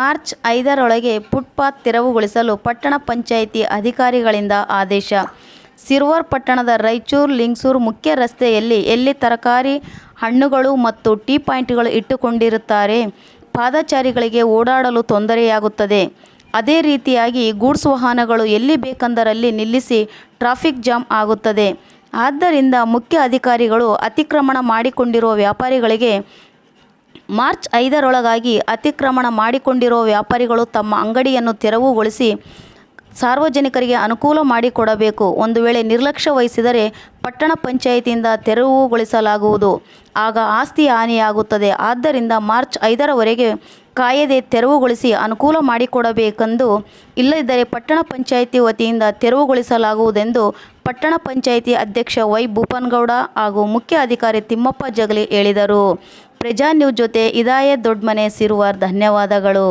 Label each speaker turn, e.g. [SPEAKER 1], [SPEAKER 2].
[SPEAKER 1] March ಐದರೊಳಗೆ footpath ತೆರವುಗೊಳಿಸಲು ಪಟ್ಟಣ ಪಂಚಾಯಿತಿ ಅಧಿಕಾರಿಗಳಿಂದ ಆದೇಶ. ಸಿರ್ವರ್ ಪಟ್ಟಣದ ರಾಯಚೂರು ಲಿಂಗ್ಸೂರು ಮುಖ್ಯ ರಸ್ತೆಯಲ್ಲಿ ಎಲ್ಲಿ ತರಕಾರಿ ಹಣ್ಣುಗಳು ಮತ್ತು ಟೀ ಪಾಯಿಂಟ್ಗಳು ಇಟ್ಟುಕೊಂಡಿರುತ್ತಾರೆ, ಪಾದಚಾರಿಗಳಿಗೆ ಓಡಾಡಲು ತೊಂದರೆಯಾಗುತ್ತದೆ. ಅದೇ ರೀತಿಯಾಗಿ ಗೂಡ್ಸ್ ವಾಹನಗಳು ಎಲ್ಲಿ ಬೇಕೆಂದರಲ್ಲಿ ನಿಲ್ಲಿಸಿ ಟ್ರಾಫಿಕ್ ಜಾಮ್ ಆಗುತ್ತದೆ. ಆದ್ದರಿಂದ ಮುಖ್ಯ ಅಧಿಕಾರಿಗಳು ಅತಿಕ್ರಮಣ ಮಾಡಿಕೊಂಡಿರುವ ವ್ಯಾಪಾರಿಗಳಿಗೆ ಮಾರ್ಚ್ ಐದರೊಳಗಾಗಿ ಅತಿಕ್ರಮಣ ಮಾಡಿಕೊಂಡಿರುವ ವ್ಯಾಪಾರಿಗಳು ತಮ್ಮ ಅಂಗಡಿಯನ್ನು ತೆರವುಗೊಳಿಸಿ ಸಾರ್ವಜನಿಕರಿಗೆ ಅನುಕೂಲ ಮಾಡಿಕೊಡಬೇಕು. ಒಂದು ವೇಳೆ ನಿರ್ಲಕ್ಷ್ಯ ವಹಿಸಿದರೆ ಪಟ್ಟಣ ಪಂಚಾಯಿತಿಯಿಂದ ತೆರವುಗೊಳಿಸಲಾಗುವುದು. ಆಗ ಆಸ್ತಿ ಹಾನಿಯಾಗುತ್ತದೆ. ಆದ್ದರಿಂದ ಮಾರ್ಚ್ ಐದರವರೆಗೆ ಕಾಯದೆ ತೆರವುಗೊಳಿಸಿ ಅನುಕೂಲ ಮಾಡಿಕೊಡಬೇಕೆಂದು ಇಲ್ಲದಿದ್ದರೆ ಪಟ್ಟಣ ಪಂಚಾಯಿತಿ ವತಿಯಿಂದ ತೆರವುಗೊಳಿಸಲಾಗುವುದೆಂದು ಪಟ್ಟಣ ಪಂಚಾಯಿತಿ ಅಧ್ಯಕ್ಷ ವೈ ಭೂಪನ್ಗೌಡ ಹಾಗೂ ಮುಖ್ಯ ಅಧಿಕಾರಿ ತಿಮ್ಮಪ್ಪ ಜಗಲಿ ಹೇಳಿದರು. ಪ್ರಜಾ ನ್ಯೂಸ್ ಜೊತೆ ಇದಾಯತ್ ದೊಡ್ಡಮನೆ ಸಿರುವಾರ್ ಧನ್ಯವಾದಗಳು.